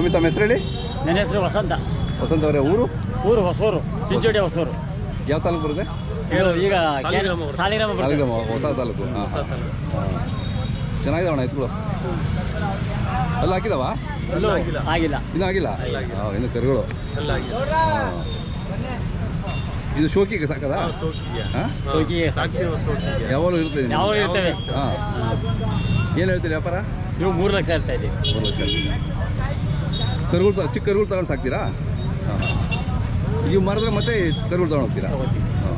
ಸ್ವಾಮಿ ತಮ್ಮ ಹೆಸರು ಹೇಳಿ? ನನ್ನ ಹೆಸರು ವಸಂತ. ವಸಂತ ಅವರೇ ಊರು? ಊರು ಹೊಸೂರು ಚಿಂಚೋಡಿ ಹೊಸೂರು. ಯಾವ ತಾಲೂಕು ಬರುತ್ತೆ? ಇದು ಈಗ ಸಾಲಿಗ್ರಾಮ ಹೊಸ ತಾಲೂಕು. ಚೆನ್ನಾಗಿದೆ ಅಣ್ಣ ಚೆನ್ನಾಗಿದಾವಣ್ಣ ಎಲ್ಲ ಅಲ್ಲ ಹಾಕಿದಾವ? ಅಲ್ಲೂ ಆಗಿಲ್ಲ. ಇನ್ನೂ ಆಗಿಲ್ಲ? ಇನ್ನು ಕರುಗಳು ಇದು ಶೋಕಿಗೆ ಸಾಕದ? ಸಾಕು. ಯಾವಾಗಲೂ ಇರ್ತದೆ ಯಾವಾಗ ಇರ್ತವೆ. ಹಾಂ. ಏನು ಹೇಳ್ತೀರಿ ವ್ಯಾಪಾರ? ಇವು ಮೂರು ಲಕ್ಷ ಇರ್ತಾ ಇದೆ ಮೂರು ಲಕ್ಷ. ಕರುಗಳು ಚಿಕ್ಕ ಕರುಗಳು ತಗೊಂಡು ಸಾಕ್ತೀರಾ? ಹಾಂ ಇವು ಮಾರಿದ್ರೆ ಮತ್ತೆ ಕರುಗಳು ತಗೊಂಡು ಹೋಗ್ತೀರಾ.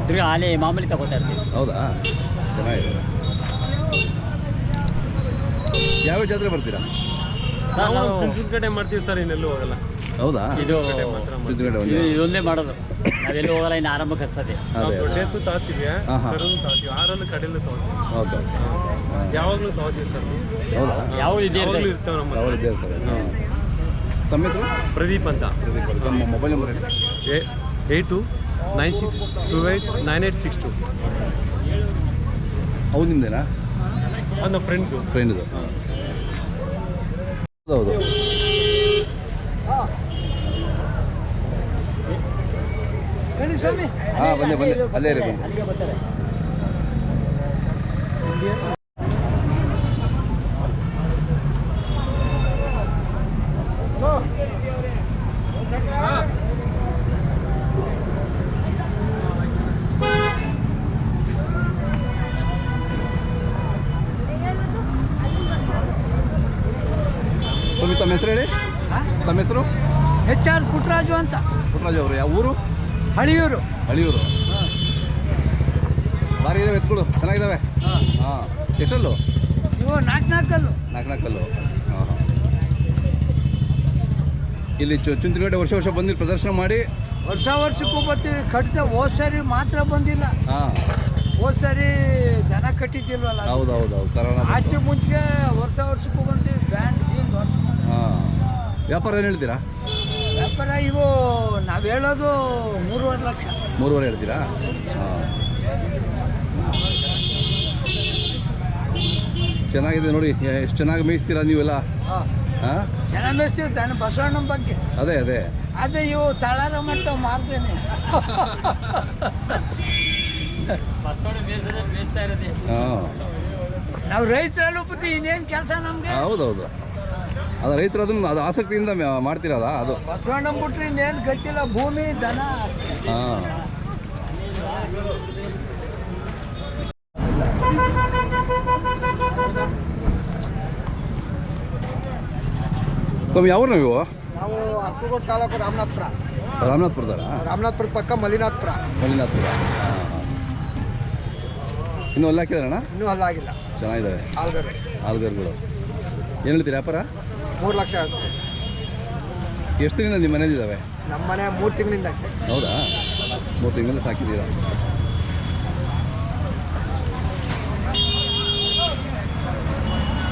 ತಿರ್ಗಾ ಹಾಲಿ ಮಾಮೂಲಿ ತಗೋತಾ ಇರ್ತೀವಿ. ಹೌದಾ? ಚೆನ್ನಾಗಿದೆ. ಯಾವ ಜಾತ್ರೆ ಬರ್ತೀರಾ? ಸರ್ ನಾವು ಕಡೆ ಮಾಡ್ತೀವಿ ಸರ್ ಇನ್ನೆಲ್ಲೂ ಹೋಗಲ್ಲ. ಹೌದಾ? ಇದು ಚುಂಚನಗಡೆ ಒಂದು? ಇದು ಇದೊಂದೇ ಮಾಡೋದು. ನಾವೆಲ್ಲಿ ಹೋಗಲ್ಲ ಇನ್ನು ಆರಂಭಕ್ಕೆ ಹಸ್ತದೆ. ಅದೇ ದೊಡ್ಡದು ತಾತೀವಿ ಹಾಂ ಹಾಂ ಕರುನು ತಾತೀವಿ ಆರಲ್ಲೂ ಕಡೆಯಲ್ಲೂ ತಗೋತೀವಿ. Okay okay. ಯಾವಾಗಲೂ ತಗೋತೀವಿ ಸರ್. ಹೌದಾ? ಯಾವ ಇದೇ ಯಾವಾಗಲೂ ಇರ್ತವೆ ಇರ್ತೇವೆ ನಮ್ಮ ಇದ್ದೇ ಇರ್ತಾರೆ ತಮ್ಮ ಹೆಸರು? ಪ್ರದೀಪ್ ಅಂತ. ನಮ್ಮ mobile number eight two nine six two eight nine eight six two. ಹೌದು ನಿಮ್ದೇನಾ? ಅದು ನಮ್ಮ ಫ್ರೆಂಡ್ದು ಫ್ರೆಂಡ್ದು ಹೌದು ಹಾಂ ಬಂದೆ ಬಂದೆ. ಅಲ್ಲೇ ಇರಿ ಬಂದೆ. ಹೆಸರು? ಎಚ್ ಆರ್ ಪುಟ್ಟರಾಜು ಅಂತ. ಪುಟ್ಟರಾಜು ಅವರು ಯಾವ ಊರು? ಹಳಿಯೂರು. ಹಳಿಯೂರು. ಭಾರಿ ಇದಾವೆ ಎತ್ಗಳು ಚೆನ್ನಾಗಿದ್ದಾವೆ ಹಾಂ. ಎಷ್ಟಲ್ಲು? ಇವು ನಾಲ್ಕು ನಾಲ್ಕಲ್ಲು. ನಾಲ್ಕು ನಾಲ್ಕಲ್ಲು ಹಾಂ ಹಾಂ. ಇಲ್ಲಿ ಚು ಚುಂಚನಗಡೆ ವರ್ಷ ವರ್ಷ ಬಂದಿಲ್ಲ ಪ್ರದರ್ಶನ ಮಾಡಿ. ವರ್ಷ ವರ್ಷಕ್ಕೂ ಬರ್ತೀವಿ ಕಟ್ತೆ ಹೋದ್ ಸರಿ ಮಾತ್ರ ಬಂದಿಲ್ಲ. ಹಾಂ. ಹೋದ್ ಸರಿ ಜನ ಕಟ್ಟಿದ್ದಿಲ್ವಲ್ಲ ಹೌದೌದು ಹೌದು ಹೌದು ಹೌದು ಕರೋನಾ ಆಚೆ ಮುಂಚೆ ವರ್ಷ ವರ್ಷಕ್ಕೂ ಬಂದಿವಿ ಬ್ಯಾಂಡ್ ವರ್ಷ ಹಾಂ. ವ್ಯಾಪಾರ ಏನು ಹೇಳ್ತೀರಾ? ವ್ಯಾಪಾರ ಇವು ನಾವು ಹೇಳೋದು ಮೂರುವರೆ ಲಕ್ಷ. ಮೂರುವರೆ ಹೇಳ್ತೀರಾ? ಹಾಂ. ಚೆನ್ನಾಗಿದೆ ನೋಡಿ ಎಷ್ಟು ಚೆನ್ನಾಗಿ ಮೇಯಿಸ್ತೀರಾ ನೀವೆಲ್ಲ? ಹಾಂ. ಹಾಂ? ಚೆನ್ನಾಗಿ ಮೇಯಿಸ್ತೀವಿ ತಾನೆ ಬಸವಣ್ಣನ ಬಗ್ಗೆ. ಅದೇ ಅದೇ. ಅದೇ ಇವು ತಳಾರ ಮಟ್ಟ ಮಾರ್ತೇನೆ ಬಸವಣ್ಣ ನಾವು ರೈತರಲ್ಲಿ ಇನ್ನೇನು ಕೆಲಸ ನಮಗೆ? ಹೌದೌದು. ಅದು ರೈತರು ಅದನ್ನು ಅದು ಆಸಕ್ತಿಯಿಂದ ಮಾಡ್ತಿರಲ್ಲ ಮಾಡ್ತಿರೋದಾ? ಅದು. ಬಸವಣ್ಣ ಬಿಟ್ರೆ ಇನ್ನೇನು ಗೊತ್ತಿಲ್ಲ ಭೂಮಿ ದನ. ಹಾಂ. ಸ್ವಾಮಿ ಯಾವ ನೀವು? ನಾವು ಅರ್ಕಗೋಡ್ ತಾಲೂಕು ರಾಮನಾಥ್ಪುರ. ರಾಮನಾಥ್ಪುರದಾರ ರಾಮನಾಥ್ಪುರ ಪಕ್ಕ ಮಲ್ಲಿನಾಥ್ಪುರ ಮಲ್ಲಿನಾಥ್ಪುರ ಇನ್ನು ಅಲ್ಲಿ ಹಾಕಿದಾರಣ ಇನ್ನೂ ಅಲ್ಲಾಗಿಲ್ಲ ಆಗಿಲ್ಲ. ಚೆನ್ನಾಗಿದ್ದಾರೆ ಆಲ್ಗರ್ಗಳು ಏನು ಹೇಳ್ತೀರಿ ವ್ಯಾಪಾರ? ಮೂರು ಲಕ್ಷ ಆಗುತ್ತೆ. ಎಷ್ಟು ದಿನ ನಿಮ್ಮ ಮನೇಲಿದ್ದಾವೆ ನಮ್ಮ ಮನೆ ಮೂರು ತಿಂಗಳಿಂದ ಹೌದಾ? ಮೂರು ತಿಂಗಳಿಂದ ಸಾಕಿದ್ದೀರಾ?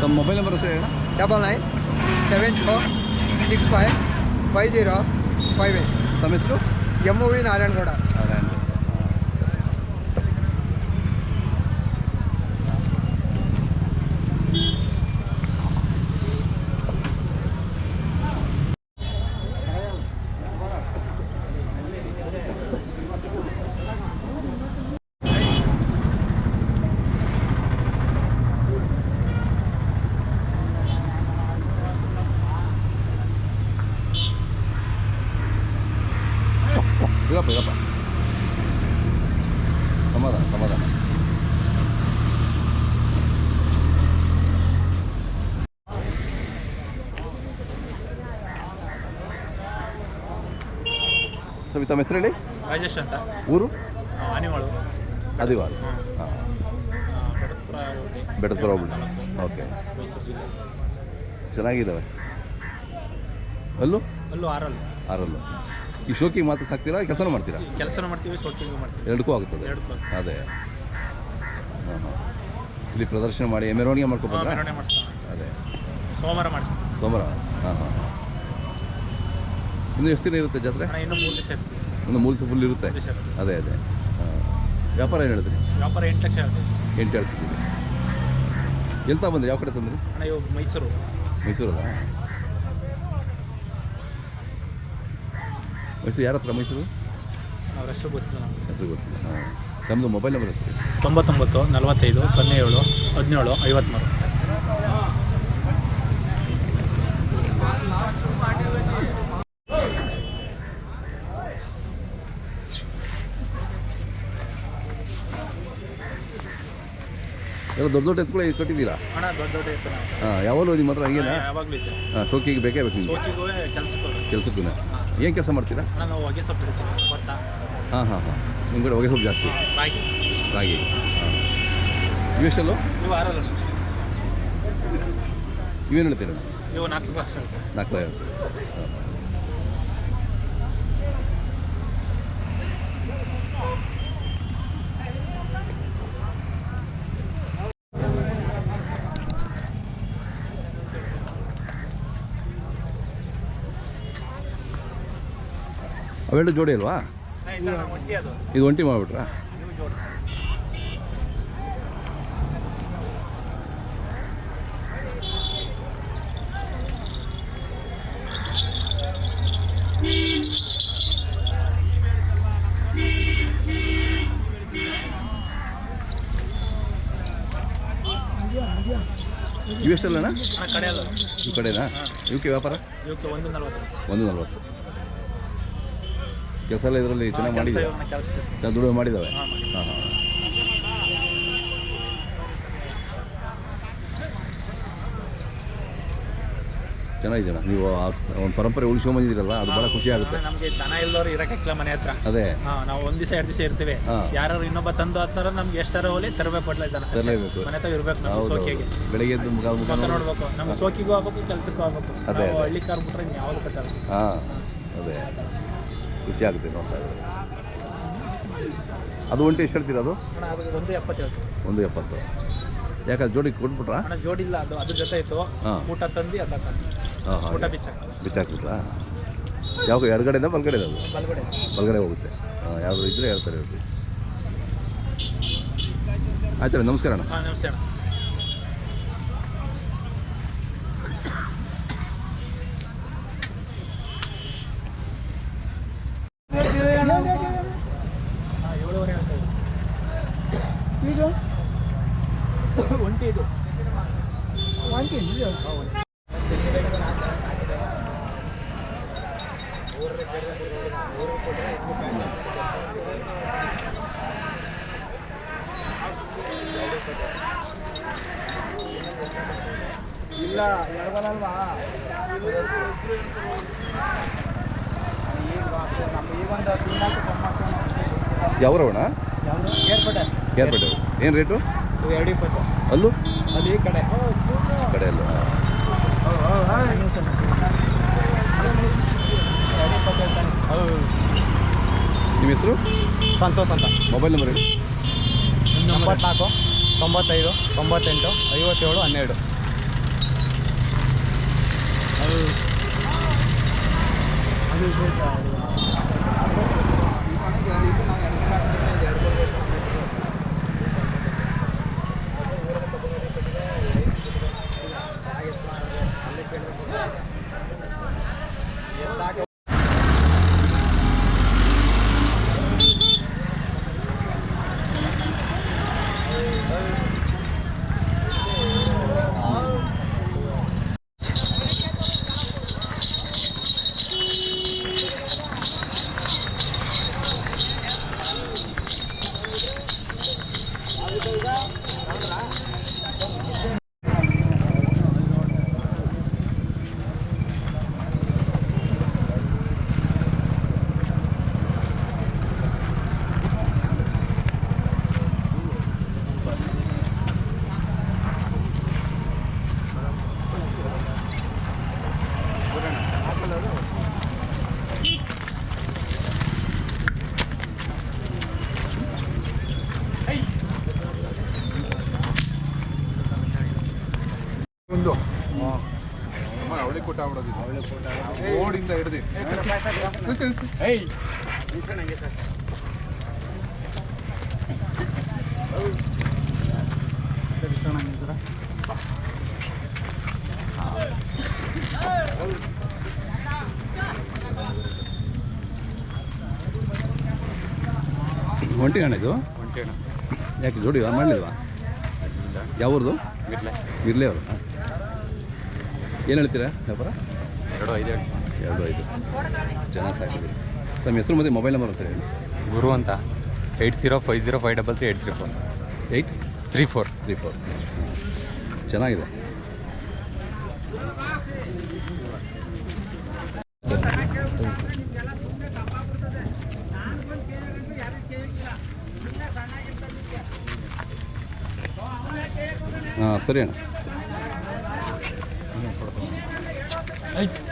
ತಮ್ಮ ಮೊಬೈಲ್ ನಂಬರ್ ಸರ್ ಹೇಳ double nine seven four six five five zero five eight. ತಮ್ಮ ಹೆಸರು? M V Narayanagowda. ಸಮಾಧಾನ ಸಮಾಧಾನ. ಸವಿ ತಮ್ಮ ಹೆಸರು ಹೇಳಿ? ರಾಜೇಶ್ ಅಂತ. ಊರು? ಆನಿವಾಳು. ಅದಿವಾಳು ಹಾಂ. ಬೆಟ್ಟದಪುರ ಹೋಗ್ಬಿಟ್ಟು ಓಕೆ. ಚೆನ್ನಾಗಿದ್ದಾವೆ? ಅಲ್ಲೂ? ಅಲ್ಲೂ ಆರಲ್ಲು. ಆರಲ್ಲು. ಈ ಶೋಕಿಗೆ ಮಾತ್ರ ಸಾಕ್ತೀರಾ ಕೆಲಸನೂ ಮಾಡ್ತೀರಾ? ಕೆಲಸನೂ ಮಾಡ್ತೀವಿ ಶೋಕಿಂಗ್ ಮಾಡ್ತೀವಿ. ಎರಡಕ್ಕೂ ಆಗುತ್ತದೆ? ಎರಡಕ್ಕೂ ಅದೇ. ಹಾಂ ಹಾಂ. ಇಲ್ಲಿ ಪ್ರದರ್ಶನ ಮಾಡಿ ಮೆರವಣಿಗೆ ಮಾಡ್ಕೋಬೋದು ಮೆರವಣಿಗೆ ಅದೇ. ಸೋಮವಾರ ಮಾಡಿಸ್ತೀವಿ. ಸೋಮವಾರ? ಹಾಂ ಹಾಂ ಇನ್ನು ಎಷ್ಟು ದಿನ ಇರುತ್ತೆ ಜಾತ್ರೆ? ಅಣ್ಣ ಇನ್ನೂ ಮೂರು ದಿವಸ ಇರ್ತೀವಿ ಒಂದು ಮೂರು ದಿವಸ ಫುಲ್ ಇರುತ್ತೆ? ಮೂರು ದಿವಸ ಇರುತ್ತೆ. ಅದೇ ಅದೇ. ಹಾಂ. ವ್ಯಾಪಾರ ಏನು ಹೇಳಿದ್ರಿ ವ್ಯಾಪಾರ ಎಂಟು ಲಕ್ಷ ಹೇಳ್ತೀವಿ. ಎಂಟು ಹೇಳ್ತಿದ್ದೀವಿ ಎಂತ ಬಂದ್ರಿ? ಯಾವ ಕಡೆ ತಂದ್ರಿ? ಅಣ್ಣ ಇವು ಮೈಸೂರು. ಮೈಸೂರಲ್ಲ? ಮೈಸೂರು ಯಾರ ಹತ್ರ ಮೈಸೂರು? ಅವ್ರ ಹೆಸರು ಗೊತ್ತಿಲ್ಲ ನಮಗೆ. ಹೆಸರು ಗೊತ್ತಿಲ್ಲ. ಹಾಂ. ತಮ್ಮದು ಮೊಬೈಲ್ ನಂಬರ್ ಅಷ್ಟೇ ತೊಂಬತ್ತೊಂಬತ್ತು ನಲವತ್ತೈದು ಸೊನ್ನೆ ಏಳು ಹದಿನೇಳು ಐವತ್ತ್ಮೂರು ಎಲ್ಲ ದೊಡ್ಡ ದೊಡ್ಡ ಎತ್ಕೊಳ್ಳಿ ಕಟ್ಟಿದ್ದೀರಾ? ಅಣ್ಣ ದೊಡ್ಡ ದೊಡ್ಡ ಹಾಂ ಯಾವಾಗಲೂ ನಿಮ್ಮ ಹತ್ರ ಹಂಗೇನಾ? ಯಾವಾಗಲೂ ಇದೆ ಹಾಂ ಶೋಕಿಗೆ ಬೇಕೇ ಬೇಕು ನಿಮಗೆ? ಕೆಲಸಕ್ಕೆ ಕೆಲಸಕ್ಕೂ ಕೆಲಸಕ್ಕೂ ಏನು ಕೆಲಸ ಮಾಡ್ತೀರಾ? ನಾನು ಹೊಗೆ ಸೊಪ್ಪು ಭತ್ತ. ಹಾಂ ಹಾಂ ಹಾಂ. ನಿಮ್ಮ ಕಡೆ ಹೊಗೆ ಸೊಪ್ಪು ಜಾಸ್ತಿ? ರಾಗಿ. ರಾಗಿ. ಹಾಂ. ಇವೆಷ್ಟಲ್ಲೋ ನೀವು ಆರಲ್ಲ. ಇವೇನು ಹೇಳ್ತೀರಾ? ನೀವು ನಾಲ್ಕು ನಾಲ್ಕು ಹಾಂ. ಅವೆರಡು ಜೋಡಿ ಅಲ್ವಾ? ಇದು ಒಂಟಿ ಮಾಡಿಬಿಟ್ರಾ? ಯು ಎಸ್ ಇವೆಷ್ಟಲ್ಲಣ್ಣ ಅಣ್ಣ? ಕಡೆ ಅಲ್ಲ ಈ ಕಡೆನಾ? ಇವಕ್ಕೆ ವ್ಯಾಪಾರ? ಒಂದು ನಲ್ವತ್ತು. ಕೆಲಸ ಎಲ್ಲ ಇದರಲ್ಲಿ ಚೆನ್ನಾಗಿ ಮಾಡಿದೆ ಚೆನ್ನಾಗಿ ದುಡಿಮೆ ಮಾಡಿದ್ದಾವೆ? ಹಾಂ ನೀವು ಒಂದು ಪರಂಪರೆ ಉಳಿಸ್ಕೊಂಬಂದಿದ್ದೀರಲ್ಲ ಅದು ಬಹಳ ಖುಷಿ ಆಗುತ್ತೆ. ನಮಗೆ ದನ ಇಲ್ಲದವ್ರು ಇರಕ್ಕಿಲ್ಲ ಮನೆ ಹತ್ರ. ಅದೇ. ನಾವು ಒಂದ್ ದಿವಸ ಎರಡು ದಿವಸ ಇರ್ತೀವಿ. ಯಾರು ಇನ್ನೊಬ್ಬ ತಂದು ಹತ್ತಾರ ನಮ್ಗೆ ಎಷ್ಟಾರ ಹೋಲಿ ತರಬೇಕು ಕೊಡ್ಲ ದನ. ತರಲೇಬೇಕು. ಮನೆ ಹತ್ರ ಇರ್ಬೇಕು ನಾವು ಸೋಕಿಗೆ. ಬೆಳಿಗ್ಗೆ ನೋಡ್ಬೇಕು. ನಮ್ಗೆ ಸೋಕಿಗೂ ಆಗ್ಬೇಕು ಕೆಲ್ಸಕ್ಕೂ ಆಗ್ಬೇಕು. ಅದೇ, ಹಳ್ಳಿ ಕಾರ್ ಬಿಟ್ರೆ ಯಾವ್ದು ಕಟ್ಟಲ್ಲ. ಹಾಂ. ಅದೇ. ಖುಷಿ ಆಗುತ್ತೆ ನೋಡ್ತಾ ಇದ್ದಾರೆ ಅದು ಒಂಟಿ ಎಷ್ಟು ಹೇಳ್ತೀರಾ ಅದು? ಅಣ್ಣ ಅದು ಒಂದು ಎಪ್ಪತ್ತು. ಒಂದು ಎಪ್ಪತ್ತು. ಯಾಕಂದ್ರೆ ಜೋಡಿ ಕೊಟ್ಬಿಟ್ರಾ? ಅಣ್ಣ ಜೋಡಿ ಇಲ್ಲ ಅದು ಅದ್ರ ಜೊತೆ ಇತ್ತು. ಊಟ ತಂದು ಹಾಂ ಊಟ ಬಿಚ್ಚಾಕ. ಬಿಚ್ಚಾಕ್ಬಿಟ್ರಾ? ಯಾವ ಎಡಗಡೆಯಿಂದ ಬಲ್ಗಡೆ ಅದು? ಬಲ್ಗಡೆ. ಬಲಗಡೆ ಹೋಗುತ್ತೆ. ಯಾವ್ದು ಇದ್ರೆ ಹೇಳ್ತಾರೆ ಆಯ್ತಾರೆ ಆಯ್ತಲ್ಲ ನಮಸ್ಕಾರ ಅಣ್ಣ. ನಮಸ್ತೆ ಅಣ್ಣ. ಏಳುವರೆ. ಈಗ ಒಂಟಿ ಇದು? ಒಂಟಿ ಹಾಂ ಇಲ್ಲ ಎಡಬಲಲ್ವಾ ಯಾವ ರವಣ ಏರ್ಪೇಟೆ ಏನು ರೇಟು ಎರಡು ಇಪ್ಪತ್ತು. ಅಲ್ಲೂ? ಅಲ್ಲಿ ಕಡೆ. ಕಡೆ ಅಲ್ಲ ನಿಮ್ಮ ಹೆಸರು? ಸಂತೋಷ್ ಅಂತ. ಮೊಬೈಲ್ ನಂಬರ್ ಹೇಳಿ. ಎಂಬತ್ನಾಲ್ಕು ತೊಂಬತ್ತೈದು ತೊಂಬತ್ತೆಂಟು ಐವತ್ತೇಳು ಹನ್ನೆರಡು. ಅದು ಅಮ್ಮ ಅವಳಿ ಕೂಟ ಆಗ್ಬಿಡೋದು ರೋಡಿಂದ ಹಿಡ್ದು. ಒಂಟಿ ಹಣ ಇದು? ಯಾಕೆ ಜೋಡಿ ಮಾಡಲಿಲ್ವಾ? ಯಾವ್ರದ್ದು ಇರ್ಲೇ ಅವರು. ಏನು ಹೇಳ್ತೀರಾ? ವ್ಯಾಪಾರ? ಎರಡು ಐದು ಎರಡು ಐದು. ಚೆನ್ನಾಗಿ ಸಾಕಿದೆ ನಮ್ಮ ಹೆಸರು ಮತ್ತೆ ಮೊಬೈಲ್ ನಂಬರ್ ಸರ್ ಹೇಳಿ. ಗುರು ಅಂತ. Eight zero five zero five double three eight three four. Eight? Three four. Three four. ಚೆನ್ನಾಗಿದೆ. ಹಾಂ ಸರಿ ಅಣ್ಣ. はい。